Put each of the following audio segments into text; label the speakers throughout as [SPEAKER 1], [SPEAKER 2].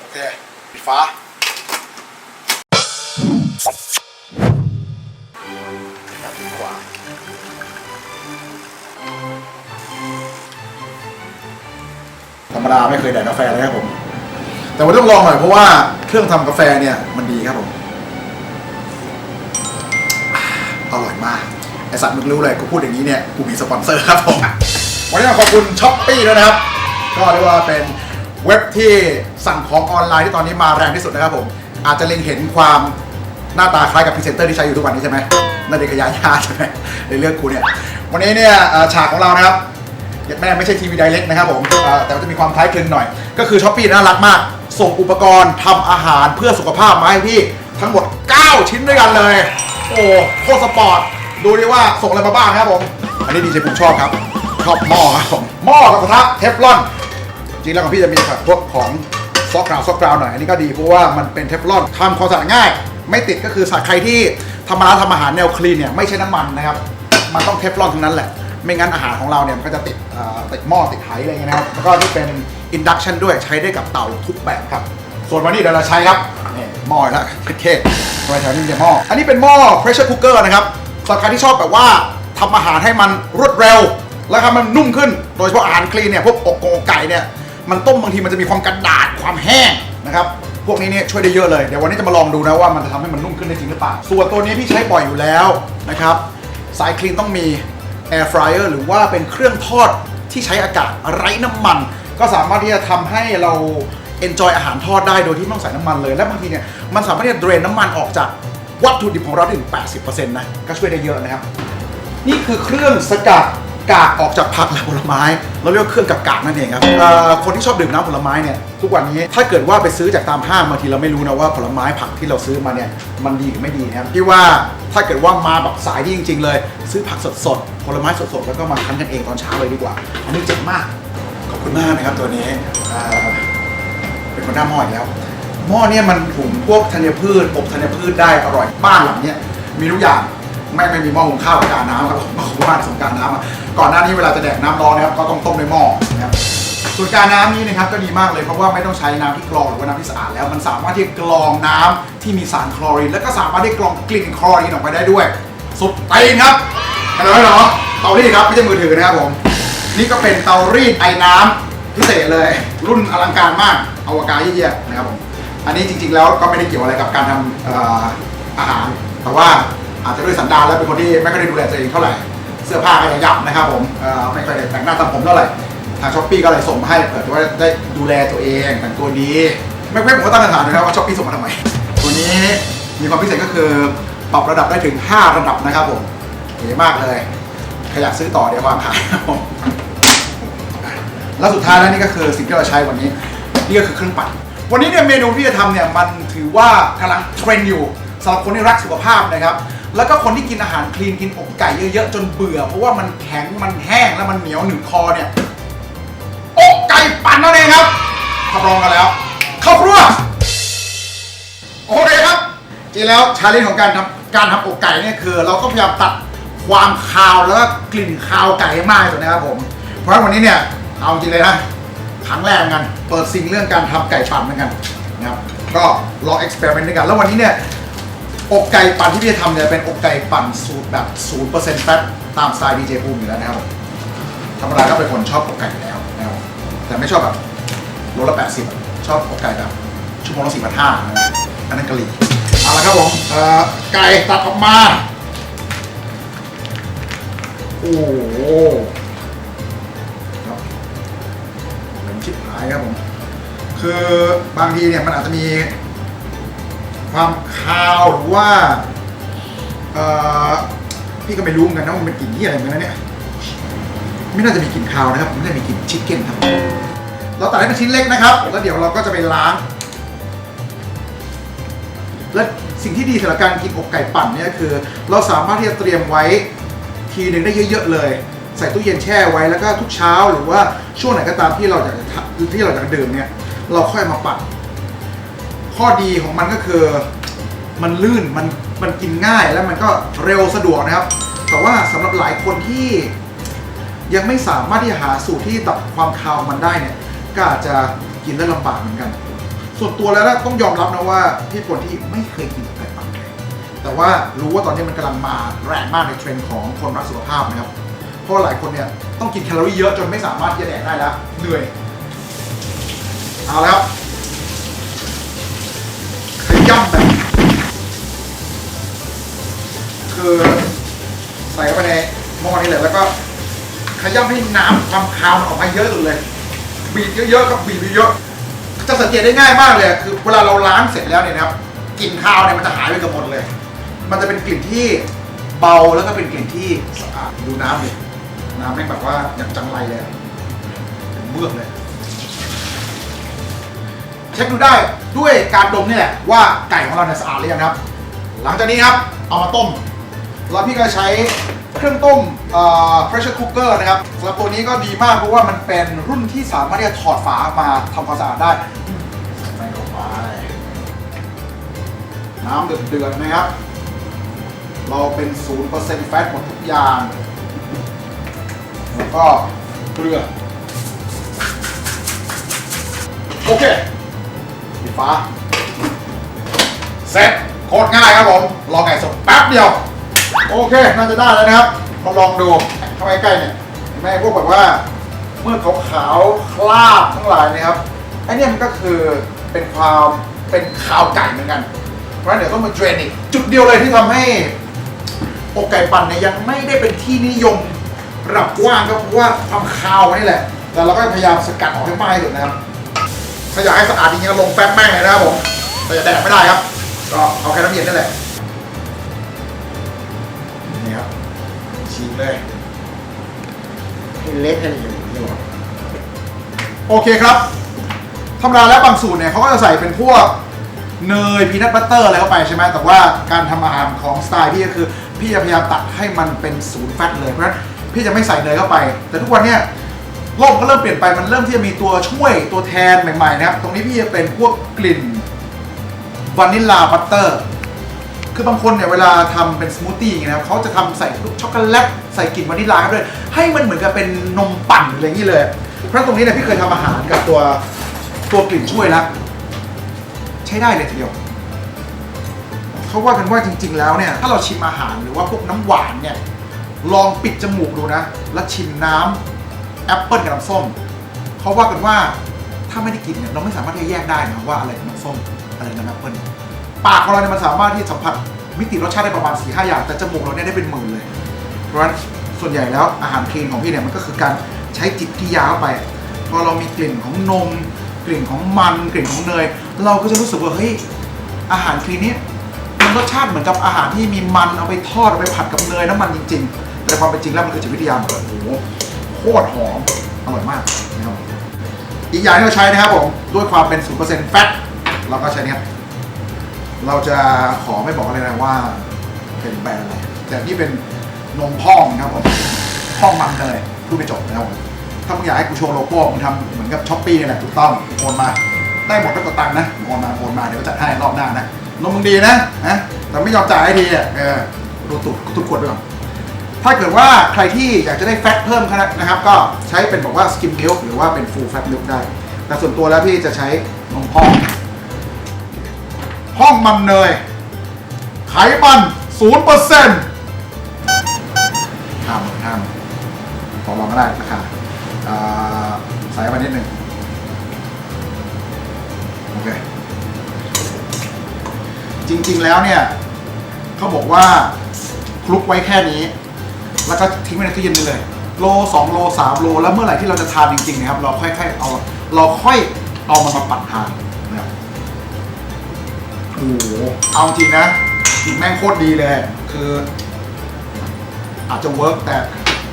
[SPEAKER 1] โอเคปิดฟ้าแบบดีกว่าธรรมดาไม่เคยแดกกาแฟเลยครับผม แต่วันนี้ต้องลองหน่อยเพราะว่าเครื่องทำกาแฟเนี่ยมันดีครับผมอร่อยมาก ไอสัตว์มึงรู้เลยกูพูดอย่างนี้เนี่ย กูมีสปอนเซอร์ครับผม วันนี้ขอบคุณช้อปปี้ด้วยนะครับ ก็เรียกว่าเป็น เว็บที่สั่งของออนไลน์ที่ตอนนี้มาแรงที่สุดนะครับผม อาจจะเล็งเห็นความหน้าตาคล้ายกับพรีเซนเตอร์ที่ใช้อยู่ทุกวันนี้ใช่ไหมนาเด็กบยายาใช่ไหมในเรื่องกูเนี่ย วันนี้เนี่ยฉากของเรานะครับแม่ไม่ใช่ทีวีไดเรกนะครับผมแต่ว่าจะมีความคล้ายคลึงหน่อย ก็คือช้อปปี้น่ารักมาก ส่งอุปกรณ์ทำอาหารเพื่อสุขภาพมาให้พี่ทั้งหมด 9 ชิ้นด้วยกันเลย โอ้โคตรสปอร์ตดูดิว่าส่งอะไรมาบ้างครับผม อันนี้ดีเจภูมิชอบครับ ชอบหม้อครับผมหม้อกับกระทะเทฟลอน ริงแล้วของพี่จะมีแบบพวกของซอกกราวซอกกราวหน่อย อันนี้ก็ดีเพราะว่ามันเป็นเทฟลอนทำความสะอาดง่าย ไม่ติดก็คือสาใครที่ทำมาร้านทำอาหารแนวคลีนเนี่ยไม่ใช่น้ำมันนะครับ มันต้องเทฟลอนทั้งนั้นแหละ ไม่งั้นอาหารของเราเนี่ยมันก็จะติดอ่อติดหม้อติดไหอะไรเงี้ยนะครับ แล้วก็ที่เป็น induction ด้วยใช้ได้กับเตาทุกแบบครับ ส่วนวันนี้เดี๋ยวเราใช้ครับนี่หม้อแล้วเคสทำไมแถวนี้มีแต่หม้อ อันนี้เป็นหม้อ pressure cooker นะครับสำหรับใครที่ชอบแบบว่าทำอาหารให้มันรวดเร็ว แล้วทำมันนุ่มขึ้น โดยเฉพาะอาหารคลีนเนี่ยพวกอกโกไก่เนี่ย มันต้มบางทีมันจะมีความกระดาษความแห้งนะครับพวกนี้เนี่ยช่วยได้เยอะเลยเดี๋ยววันนี้จะมาลองดูนะว่ามันจะทำให้มันนุ่มขึ้นได้จริงหรือเปล่าส่วนตัวนี้พี่ใช้บ่อยอยู่แล้วนะครับสายคลีนต้องมี Air Fryer หรือว่าเป็นเครื่องทอดที่ใช้อากาศไร้น้ำมัน ก็สามารถที่จะทำให้เรา enjoy อาหารทอดได้โดยที่ไม่ต้องใส่น้ำมันเลย และบางทีเนี่ยมันสามารถที่จะ drain น้ำมันออกจากวัตถุดิบของเราได้ถึง 80%นะก็ช่วยได้เยอะนะครับ นี่คือเครื่องสกัด กากออกจากผักและผลไม้ เราเรียกว่าเครื่องกับกากนั่นเองครับเอ่อคนที่ชอบดื่มน้ำผลไม้เนี่ยทุกวันนี้ถ้าเกิดว่าไปซื้อจากตามห้างบางทีเราไม่รู้นะว่าผลไม้ผักที่เราซื้อมาเนี่ยมันดีหรือไม่ดีนะครับพี่ว่าถ้าเกิดว่ามาแบบสายที่จริง ๆ เลย ซื้อผักสดๆผลไม้สดๆแล้วก็มาคั้นกันเองตอนเช้าเลยดีกว่า อันนี้เจ๋งมากขอบคุณมากนะครับตัวนี้เอ่อเป็นคนหน้าหม้ออีกแล้ว หม้อเนี่ยมันถุงพวกธัญพืชอบธัญพืชได้อร่อยบ้านหลังเนี้ยมีทุกอย่าง ไม่ไม่มีหม้อหุงข้าวกับกาน้ำครับผมของบ้านสงการน้ำอะก่อนหน้านี้เวลาจะแดกน้ำร้อนนะครับก็ต้องต้มในหม้อนะครับส่วนการน้ำนี้นะครับก็ดีมากเลยเพราะว่าไม่ต้องใช้น้ำที่กรองหรือว่าน้ำที่สะอาดแล้วมันสามารถที่จะกรองน้ำที่มีสารคลอรีน แล้วก็สามารถที่กรองกลิ่นคลอรีนออกไปได้ด้วย สุดตีนครับเห็นไหมเนาะเตารีดครับไม่ใช่มือถือนะครับผมนี่ก็เป็นเตารีดไอ้น้ำพิเศษเลย รุ่นอลังการมากอวกาศเยี่ยๆนะครับผมอันนี้จริงๆแล้วก็ไม่ได้เกี่ยวอะไรกับการทำอาหาร แต่ว่า อาจจะด้วยสันดานแล้วเป็นคนที่ไม่ค่อยได้ดูแลตัวเองเท่าไหร่ เสื้อผ้าก็ยังยับนะครับผมไม่ค่อยได้แต่งหน้าทำผมเท่าไหร่ทางช้อปปี้ก็เลยส่งมาให้เผื่อว่าได้ดูแลตัวเองแต่งตัวดีไม่เพื่อนผมก็ตั้งคำถามเลยนะว่าช้อปปี้ส่งมาทำไมตัวนี้มีความพิเศษก็คือปรับระดับได้ถึง 5 ระดับนะครับผมเก๋มากเลยใครอยากซื้อต่อเดี๋ยววางขายครับผมแล้วสุดท้ายแล้วนี่ก็คือสิ่งที่เราใช้วันนี้นี่ก็คือเครื่องปั่นวันนี้เนี่ยเมนูที่จะทำเนี่ยมันถือว่ากำลังเทรนด์อยู่สำหรับคนที่รักสุขภาพนะครับ แล้วก็คนที่กินอาหารคลีนกินอกไก่เยอะๆจนเบื่อ เพราะว่ามันแข็งมันแห้งแล้วมันเหนียวหนึบคอเนี่ยอกไก่ปั่นนั่นเองครับทดลองกันแล้ว เข้าครัวโอเคครับจริงแล้วชาเลนจ์ของการทำการทำอกไก่เนี่ยคือ เราก็พยายามตัดความคาวแล้วก็กลิ่นคาวไก่ให้มากที่สุดนะครับผม เพราะวันนี้เนี่ยเอาจริงเลยนะครั้งแรกเหมือนกันเปิดซิงเรื่องการทำไก่ปั่นเหมือนกันนะครับก็ลองเอ็กซ์เพร์เมนต์ด้วยกัน แล้ววันนี้เนี่ย อกไก่ปั่นที่พี่จะทำเนี่ยเป็นอกไก่ปั่นสูตรแบบ0%แฟตตามสไตล์ดีเจภูมิอยู่แล้วนะครับผมธรรมดาก็เป็นคนชอบอกไก่อยู่แล้วนะครับแต่ไม่ชอบแบบโลละ80อะชอบอกไก่แบบชั่วโมงละสี่พันห้าอันนั้นกะหรี่เอาละครับผมเอ่อไก่ตัดออกมา โอ้โหครับเหมือนชิบหายครับผม คือบางทีเนี่ยมันอาจจะมี ความคาวหรือว่าเอ่อพี่ก็ไม่รู้เหมือนกันนะว่ามันเป็นกลิ่นที่อะไรเหมือนกันนะเนี่ยไม่น่าจะมีกลิ่นคาวนะครับมันน่าจะมีกลิ่นชิคเก้นครับเราตัดให้เป็นชิ้นเล็กนะครับ แล้วเดี๋ยวเราก็จะไปล้าง และสิ่งที่ดีสำหรับการกินอกไก่ปั่นเนี่ยคือ เราสามารถที่จะเตรียมไว้ทีหนึ่งได้เยอะๆเลย ใส่ตู้เย็นแช่ไว้แล้วก็ทุกเช้าหรือว่าช่วงไหนก็ตามที่เราอยากจะทำที่เราอยากจะดื่มเนี่ยเราค่อยมาปั่น ข้อดีของมันก็คือมันลื่นมันมันกินง่ายแล้วมันก็เร็วสะดวกนะครับ แต่ว่าสำหรับหลายคนที่ยังไม่สามารถที่จะหาสูตรที่ดับความคาวมันได้เนี่ยก็อาจจะกินได้ลำบากเหมือนกัน ส่วนตัวแล้วนะต้องยอมรับนะว่าพี่คนที่ไม่เคยกินไก่ปั่นเลยแต่ว่ารู้ว่าตอนนี้มันกำลังมาแรงมากในเทรนด์ของคนรักสุขภาพนะครับ เพราะหลายคนเนี่ยต้องกินแคลอรี่เยอะจนไม่สามารถจะแดกได้แล้วเหนื่อย เอาแล้ว ขย่ำแบบคือใส่เข้าไปในหม้อนี้เลยแล้วก็ขย่ำให้น้ำความคาวมันออกมาเยอะสุดเลย บีบเยอะๆกับบีบเยอะจะสังเกตได้ง่ายมากเลยคือเวลาเราล้างเสร็จแล้วเนี่ยนะครับกลิ่นคาวเนี่ยมันจะหายไปกับหมดเลย มันจะเป็นกลิ่นที่เบาแล้วก็เป็นกลิ่นที่สะอาดดูน้ำดิน้ำแม่งแบบว่าอย่างจังไรเลยเป็นเมือกเลย เช็คดูได้ด้วยการดมนี่แหละว่าไก่ของเราเนี่ยสะอาดหรือยังครับ หลังจากนี้ครับเอามาต้ม แล้วพี่ก็ใช้เครื่องต้มเอ่อ pressure cooker นะครับสำหรับตัวนี้ก็ดีมากเพราะว่ามันเป็นรุ่นที่สามารถที่จะถอดฝามาทำความสะอาดได้ใส่ลงไปน้ำเดือดๆนะครับ เราเป็น0%แฟตหมดทุกอย่าง แล้วก็เกลือโอเค ฟ้าเสร็จโคตรง่ายครับผมรอไก่สดแป๊บเดียว โอเคน่าจะได้แล้วนะครับมาลองดูเข้าไปใกล้เนี่ยเห็นไหมพวกแบบว่าเมื่อขาวๆคราบทั้งหลายนะครับไอ้เนี่ยมันก็คือเป็นความเป็นขาวไก่เหมือนกัน เพราะฉะนั้นเดี๋ยวต้องมาเทรนอีกจุดเดียวเลยที่ทำให้อกไก่ปั่นเนี่ยยังไม่ได้เป็นที่นิยมระดับกว้างก็เพราะว่าความคาวนี่แหละแต่เราก็พยายามสกัดออกให้มากที่สุดนะครับ ถ้าอยากให้สะอาดจริงๆก็ลงแฟบแม่งเลยนะครับผมแต่จะแดกไม่ได้ครับ ก็เอาแค่น้ำเย็นนั่นแหละนี่ครับฉีกเลยให้เละให้ละเอียดอย่างนี้หรอโอเคครับธรรมดาแล้วบางสูตรเนี่ยเขาก็จะใส่เป็นพวกเนยพีนัทบัตเตอร์อะไรเข้าไปใช่ไหมแต่ว่าการทำอาหารของสไตล์พี่ก็คือ พี่จะพยายามตัดให้มันเป็นศูนย์แฟตเลยเพราะฉะนั้นพี่จะไม่ใส่เนยเข้าไป แต่ทุกวันเนี่ย โลกก็เริ่มเปลี่ยนไปมันเริ่มที่จะมีตัวช่วยตัวแทนใหม่ๆนะครับ ตรงนี้พี่จะเป็นพวกกลิ่นวานิลลาบัตเตอร์ คือบางคนเนี่ยเวลาทำเป็นสมูทตี้อย่างเงี้ยนะครับเขาจะทำใส่ลูกช็อกโกแลตใส่กลิ่นวานิลลาเข้าไปด้วย ให้มันเหมือนกับเป็นนมปั่นอะไรอย่างนี้เลย เพราะตรงนี้เนี่ยพี่เคยทำอาหารกับตัวตัวกลิ่นช่วยแล้วใช้ได้เลยทีเดียวเขาว่ากันว่าจริง ๆ แล้วเนี่ยถ้าเราชิมอาหารหรือว่าพวกน้ำหวานเนี่ยลองปิดจมูกดูนะ แล้วชิมน้ำ แอปเปิลกับน้ำส้มเขาว่ากันว่าถ้าไม่ได้กินเนี่ยเราไม่สามารถที่จะแยกได้นะว่าอะไรเป็นน้ำส้มอะไรเป็นแอปเปิลปากของเราเนี่ยมันสามารถที่สัมผัสมิติรสชาติได้ประมาณ4-5อย่าง แต่จมูกเราเนี่ยได้เป็นหมื่นเลยเพราะฉะนั้นส่วนใหญ่แล้วอาหารคลีนของพี่เนี่ยมันก็คือการใช้จิตวิทยาเข้าไป พอเรามีกลิ่นของนม กลิ่นของมันกลิ่นของเนย เราก็จะรู้สึกว่าเฮ้ยอาหารคลีนนี้มันรสชาติเหมือนกับอาหารที่มีมันเอาไปทอดเอาไปผัดกับเนยน้ำมันจริง ๆ แต่ความเป็นจริงแล้วมันคือจิตวิทยาแบบโอ้โห โคตรหอม อร่อยมากนะครับอีกอย่างที่เราใช้นะครับผมด้วยความเป็น 0%แฟตเราก็ใช้เนี่ยเราจะขอไม่บอกเลยนะว่าเป็นแบรนด์อะไรแต่นี่เป็นนมพ่องนะครับผมพ่องมันเลยพูดไม่จบนะครับผมถ้ามึงอยากให้กูโชว์โลโก้มึงทำเหมือนกับช้อปปี้นี่แหละถูกต้องโอนมาได้หมดไม่กดตังค์นะโอนมาโอนมาเดี๋ยวจัดให้รอบหน้านะนมมึงดีนะนะแต่ไม่ยอมจ่ายให้ทีอะเออดูตุดตุดขวดไปก่อน ถ้าเกิดว่าใครที่อยากจะได้แฟตเพิ่มนะครับ ก็ใช้เป็นบอกว่าสกิมมิลหรือว่าเป็นฟูลแฟตมิลได้ แต่ส่วนตัวแล้วพี่จะใช้นมพ่องห้องมันเนย ไขมันศูนย์เปอร์เซ็นต์ห้ามห้ามขอลองก็ได้ราคาอ่าใส่มานิดหนึ่งโอเค จริงๆแล้วเนี่ย เขาบอกว่าคลุกไว้แค่นี้ แล้วก็ทิ้งไว้ในตู้เย็นไปเลยโลสองโลสามโลแล้วเมื่อไหร่ที่เราจะทานจริงๆนะครับเราค่อยๆเอาเราค่อยเอามันมาปั่นทานนะครับโอ้โหเอาจริงนะกลิ่นแม่งโคตรดีเลย คือ อาจจะเวิร์กแต่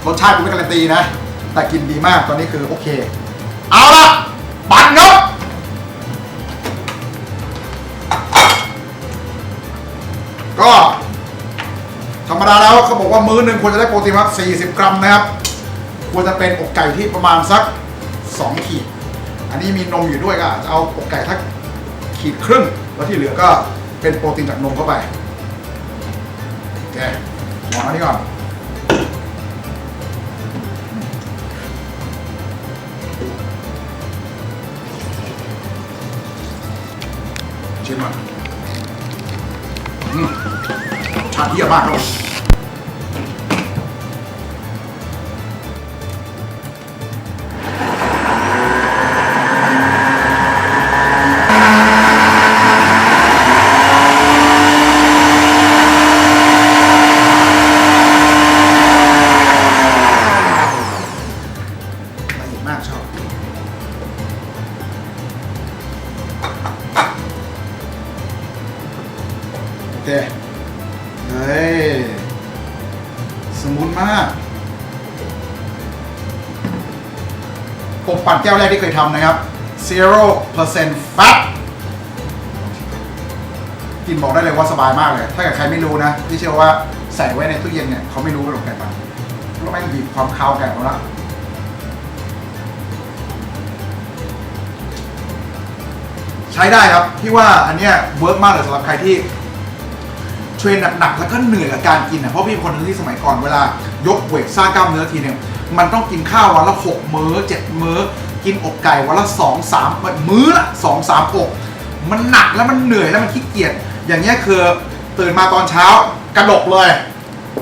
[SPEAKER 1] รสชาติกูไม่การันตีนะ แต่กินดีมากตอนนี้คือโอเค เอาละปั่นเนา ธรรมดาแล้วเขาบอกว่ามื้อหนึ่งควรจะได้โปรตีนครับ 40 กรัมนะครับ ควรจะเป็นอกไก่ที่ประมาณสัก 2 ขีด อันนี้มีนมอยู่ด้วยก็อาจจะเอาอกไก่ทักขีดครึ่ง แล้วที่เหลือก็เป็นโปรตีนจากนมเข้าไป โอเคมองอันนี้ก่อนชิมก่อน อืมร ปั่นแก้วแรกที่เคยทำนะครับ0% fat กินบอกได้เลยว่าสบายมากเลย ถ้าเกิดใครไม่รู้นะที่เชื่อว่าใส่ไว้ในตู้เย็นเนี่ยเขาไม่รู้ว่าหลงไก่ปั่นแล้วแม่งบีบความคาวไก่มาล้วใช้ได้ครับ พี่ว่าอันเนี้ยเวิร์กมากเลยสำหรับใครที่เทรนหนักๆแล้วก็เหนื่อยกับการกินอะเพราะพี่คนหนึงที่สมัยก่อนเวลายกเวทสร้างกล้ามเนื้อทีเนี่ย มันต้องกินข้าววันละหกมื้อเจ็ดมื้อ กินอกไก่วันละสองสามมื้อละสองสามอกมันหนักแล้วมันเหนื่อยแล้วมันขี้เกียจอย่างเงี้ยคือตื่นมาตอนเช้ากระดกเลย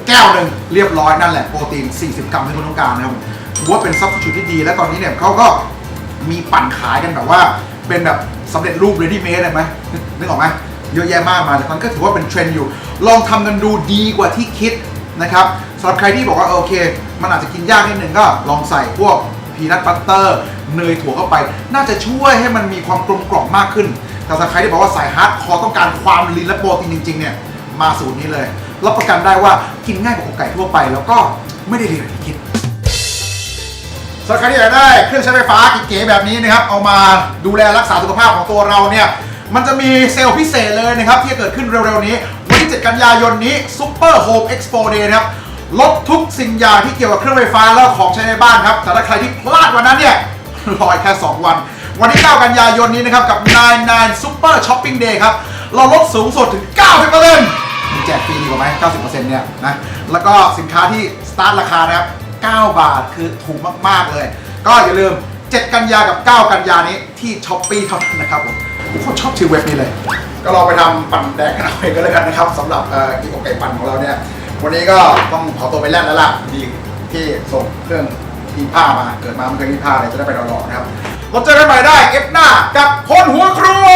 [SPEAKER 1] แก้วหนึ่งเรียบร้อยนั่นแหละโปรตีน 40 กรัมที่คุณต้องการนะครับผมว่าเป็นซับส t ิ t ที่ดี และตอนนี้เนี่ยเขาก็มีปั่นขายกันแบบว่า เป็นแบบสำเร็จรูป ready made เลยไหมนึกออกไหมเยอะแยะมากมายแต่มันก็ถือว่าเป็นเทรนด์อยู่ ลองทำกันดูดีกว่าที่คิด นะครับสำหรับใครที่บอกว่าโอเค มันอาจจะกินยากนิดนึงก็ลองใส่พวกพีนัทบัตเตอร์เนยถั่วเข้าไป น่าจะช่วยให้มันมีความกลมกล่อมมากขึ้น แต่สำหรับใครที่บอกว่าสายฮาร์ดคอร์ต้องการความลีนและโปรตีนจริงๆเนี่ยมาสูตรนี้เลยรับประกันได้ว่ากินง่ายกว่าอกไก่ทั่วไป แล้วก็ไม่ได้เรียนที่คิดสำหรับใครที่อยากได้เครื่องใช้ไฟฟ้าเก๋ๆแบบนี้นะครับเอามาดูแลรักษาสุขภาพของตัวเราเนี่ยมันจะมีเซลล์พิเศษเลยนะครับที่จะเกิดขึ้นเร็วๆนี้ วันที่7กันยายนนี้ Super Home Expo Day นะครับลดทุกสิ่งอย่างที่เกี่ยวกับเครื่องไฟฟ้าแล้วของใช้ในบ้านครับ แต่ถ้าใครที่พลาดวันนั้นเนี่ยรอยแค่ 2 วัน วันที่ 9 กันยายนนี้นะครับ กับ 99 Super Shopping Day ครับ เราลดสูงสุดถึง 90%มีแจกฟรีดีกว่าไหม 90%เนี่ยนะ แล้วก็สินค้าที่สตาร์ทราคานะครับ 9 บาทคือถูกมาก ๆ เลย ก็อย่าลืม 7 กันยากับ 9 กันยานี้ที่ช้อปปี้เท่านั้นนะครับผม ผมชอบชื่อเว็บนี้เลย ก็ลองไปทำปั่นแดกกันเอาเองก็แล้วกันนะครับสำหรับเอ่ออีโอไก่ปั่นของเราเนี่ยวันนี้ก็ต้องขอตัวไปแล่นแล้วล่ะดีที่ส่งเครื่องทีผ้ามาเกิดมาไม่เคยทีผ้าเลยจะได้ไปรอๆนะครับเราเจอกันใหม่ได้เอฟหน้ากับคนหัวครัว